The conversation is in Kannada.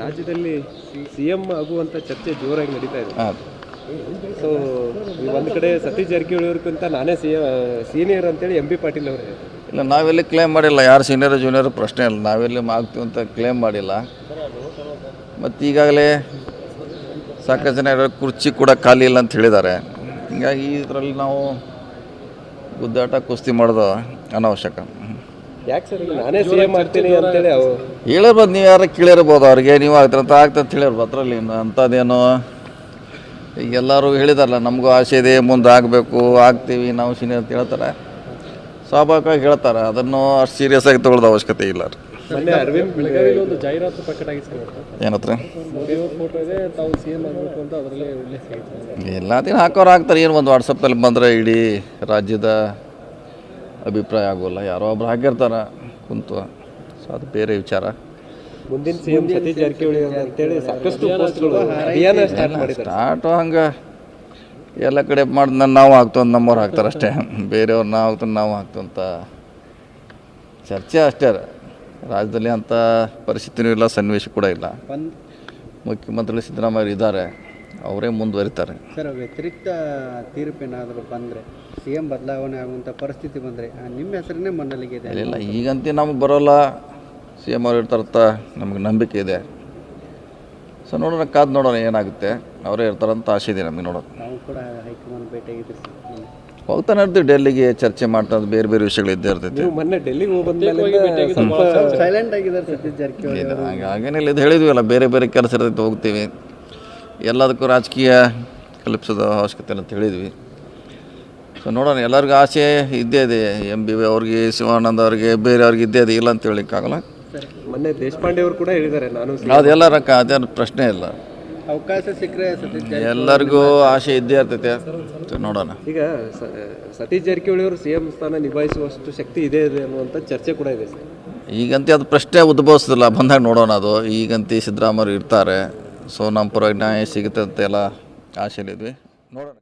ರಾಜ್ಯದಲ್ಲಿ ಸಿ ಎಂ ಆಗುವಂತ ಚರ್ಚೆ ಜೋರಾಗಿ ನಡೀತಾ ಇದೆ. ಸೊ ಒಂದು ಕಡೆ ಸತೀಶ್ ಜಾರಕಿಹೊಳಿ ಅವ್ರಿಗಿಂತ ನಾನೇ ಸಿ ಸೀನಿಯರ್ ಅಂತೇಳಿ ಎಂ ಬಿ ಪಾಟೀಲ್ ಅವರು. ಇಲ್ಲ ನಾವೆಲ್ಲಿ ಕ್ಲೇಮ್ ಮಾಡಿಲ್ಲ. ಯಾರು ಸೀನಿಯರ್ ಜೂನಿಯರ್ ಪ್ರಶ್ನೆ ಇಲ್ಲ. ನಾವೆಲ್ಲಿ ಆಗ್ತೀವಿ ಅಂತ ಕ್ಲೇಮ್ ಮಾಡಿಲ್ಲ. ಮತ್ತು ಈಗಾಗಲೇ ಸಾಕಷ್ಟು ಜನ ಇರೋ ಕುರ್ಚಿ ಕೂಡ ಖಾಲಿ ಇಲ್ಲ ಅಂತ ಹೇಳಿದ್ದಾರೆ. ಹೀಗಾಗಿ ಇದರಲ್ಲಿ ನಾವು ಗುದ್ದಾಟ ಕುಸ್ತಿ ಮಾಡೋದು ಅನಾವಶ್ಯಕ. ಯಾಕೆ ಸರ್ ನಾನೇ ಸಿ ಎಂ ಆಗ್ತೀನಿ ಅಂತೇಳಿ ಅವು ಹೇಳಿರ್ಬೋದು ನೀವು ಯಾರು ಕೇಳಿರ್ಬೋದು ಅವ್ರಿಗೆ? ನೀವು ಆಗ್ತಂತ ಆಗ್ತಂತ ಹೇಳಿರ್ಬೋದು ಅದರಲ್ಲಿ ಅಂಥದ್ದೇನು? ಈಗ ಎಲ್ಲರೂ ಹೇಳಿದಾರಲ್ಲ ನಮಗೂ ಆಸೆ ಇದೆ ಮುಂದೆ ಆಗಬೇಕು ಆಗ್ತೀವಿ ನಾವು ಸೀನಿಯರ್ ಅಂತ ಹೇಳ್ತಾರೆ. ಸ್ವಾಭಾವಿಕವಾಗಿ ಹೇಳ್ತಾರೆ ಅದನ್ನು ಅಷ್ಟು ಸೀರಿಯಸ್ ಆಗಿ ತೊಗೊಳ್ಳೋದು ಅವಶ್ಯಕತೆ ಇಲ್ಲ ರೀ ಮೊನ್ನೆ ಅರವಿಂದ್ ಒಂದು ಜಾಹೀರಾತು ಪ್ರಕಟ ಆಗಿ ಸರ್ ಏನತ್ರ ಮೋದಿ ಅವ್ರ ಫೋಟೋ ಇದೆ ತಾವು ಸಿ ಎಂ ಆಗಬೇಕು ಅಂತ ಅದರಲ್ಲೇ ಉಲ್ಲೇಖ ಆಗಿದೆ ಎಲ್ಲ ದಿನ ಹಾಕೋರು ಹಾಕ್ತಾರೆ ಏನು ಒಂದು ವಾಟ್ಸಪ್ಪಲ್ಲಿ ಬಂದರೆ ಇಡೀ ರಾಜ್ಯದ ಅಭಿಪ್ರಾಯ ಆಗೋಲ್ಲ. ಯಾರೋ ಒಬ್ರು ಹಾಕಿರ್ತಾರೆ ಕುಂತು. ಸೊ ಅದು ಬೇರೆ ವಿಚಾರ. ಮುಂದಿನ ಸಿಎಂ ಸತೀಶ್ ಜಾರಕಿಹೊಳಿ ಅಂತೇಳಿ ಸಾಕಷ್ಟು ಅಭಿಯಾನ ಸ್ಟಾರ್ಟ್ ಮಾಡಿದ್ದಾರೆ. ಸ್ಟಾರ್ಟು ಹಂಗೆ. ಎಲ್ಲ ಕಡೆ ಮಾಡಿ ನಾವು ಆಗ್ತು ಅಂತ ನಮ್ಮವ್ರು ಹಾಕ್ತಾರೆ ಅಷ್ಟೇ. ಬೇರೆಯವ್ರು ನಾವು ಆಗ್ತು ನಾವು ಅಂತ ಚರ್ಚೆ ಅಷ್ಟೇ. ರಾಜ್ಯದಲ್ಲಿ ಅಂಥ ಪರಿಸ್ಥಿತಿನೂ ಇಲ್ಲ ಸನ್ನಿವೇಶ ಕೂಡ ಇಲ್ಲ. ಮುಖ್ಯಮಂತ್ರಿ ಸಿದ್ದರಾಮಯ್ಯ ಇದ್ದಾರೆ ಅವರೇ ಮುಂದುವರಿತಾರೆ. ಸರ್ ವ್ಯತಿರಿಕ್ತ ತೀರ್ಪೇನಾದರೂ ಬಂದರೆ ಸಿ ಎಂ ಬದಲಾವಣೆ ಆಗುವಂಥ ಪರಿಸ್ಥಿತಿ ಬಂದರೆ ನಿಮ್ಮ ಹೆಸರನ್ನೇ ಮನ್ನಲಿಗೆ ಇದೆ. ಇಲ್ಲ ಈಗಂತೂ ನಮಗೆ ಬರೋಲ್ಲ. ಸಿ ಎಂ ಅವ್ರು ಇರ್ತಾರಂತ ನಮಗೆ ನಂಬಿಕೆ ಇದೆ. ಸೊ ನೋಡೋಣ ಕಾದು ನೋಡೋಣ ಏನಾಗುತ್ತೆ. ಅವರೇ ಇರ್ತಾರಂತ ಆಸೆ ಇದೆ ನಮಗೆ ನೋಡೋದು ನಾವು ಕೂಡ ಹೈಕಮಾಂಡ್ ಸರ್ ಹೋಗ್ತಾನೆ ಇರ್ತೀವಿ ಡೆಲ್ಲಿಗೆ ಚರ್ಚೆ ಮಾಡ್ತಾ ಬೇರೆ ಬೇರೆ ವಿಷಯಗಳು ಇದ್ದೇ ಇರ್ತೈತಿ. ನೀವು ಮೊನ್ನೆ ಡೆಲ್ಲಿಗೆ ಹೋಗಿ ಬಂದ್ಮೇಲೆ ಸ್ವಲ್ಪ ಸೈಲೆಂಟ್ ಆಗಿದ್ದಾರೆ ಸತೀಶ್ ಜಾರಕಿಹೊಳಿ ಇದು ಹೇಳಿದ್ವಿ ಹಾಗೇನಿಲ್ಲ ಹೇಳಿದ್ವಲ್ಲ ಬೇರೆ ಬೇರೆ ಕೆಲಸ ಇರ್ತೈತೆ ಹೋಗ್ತೀವಿ. ಎಲ್ಲದಕ್ಕೂ ರಾಜಕೀಯ ಕಲ್ಪಿಸೋದು ಅವಶ್ಯಕತೆ ಅಂತ ಹೇಳಿದ್ವಿ. ಸೊ ನೋಡೋಣ ಎಲ್ಲರಿಗೂ ಆಸೆ ಇದ್ದೇ ಇದೆ. ಎಂ ಬಿ ಅವ್ರಿಗೆ ಶಿವಾನಂದ ಅವ್ರಿಗೆ ಬೇರೆಯವ್ರಿಗೆ ಇದ್ದೇ ಇದೆ ಇಲ್ಲ ಅಂತ ಹೇಳಿಕ್ಕಾಗಲ್ಲ ಮೊನ್ನೆ ದೇಶಪಾಂಡೆ ಅವರು ಕೂಡ ಹೇಳಿದ್ದಾರೆ ನಾನು ಅದೆಲ್ಲ ರೊಕ್ಕ ಅದೇನು ಪ್ರಶ್ನೆ ಇಲ್ಲ. ಅವಕಾಶ ಸಿಕ್ಕರೆ ಎಲ್ಲರಿಗೂ ಆಸೆ ಇದ್ದೇ ಇರ್ತೈತೆ. ಸೊ ನೋಡೋಣ. ಈಗ ಸತೀಶ್ ಜಾರಕಿಹೊಳಿ ಅವರು ಸಿ ಎಂ ಸ್ಥಾನ ನಿಭಾಯಿಸುವಷ್ಟು ಶಕ್ತಿ ಇದೆ ಇದೆ ಅನ್ನುವಂಥ ಚರ್ಚೆ ಕೂಡ ಇದೆ ಸರ್. ಈಗಂತೆ ಅದು ಪ್ರಶ್ನೆ ಉದ್ಭವಿಸೋದಿಲ್ಲ ಬಂದಾಗ ನೋಡೋಣ ಅದು. ಈಗಂತೆ ಸಿದ್ದರಾಮಯ್ಯ ಇರ್ತಾರೆ. ಸೊ ನಮ್ಮ ಪರವಾಗಿ ಸಿಗುತ್ತೆ ಅಂತೆಲ್ಲ ಆಸೆಲಿದ್ವಿ ನೋಡೋಣ.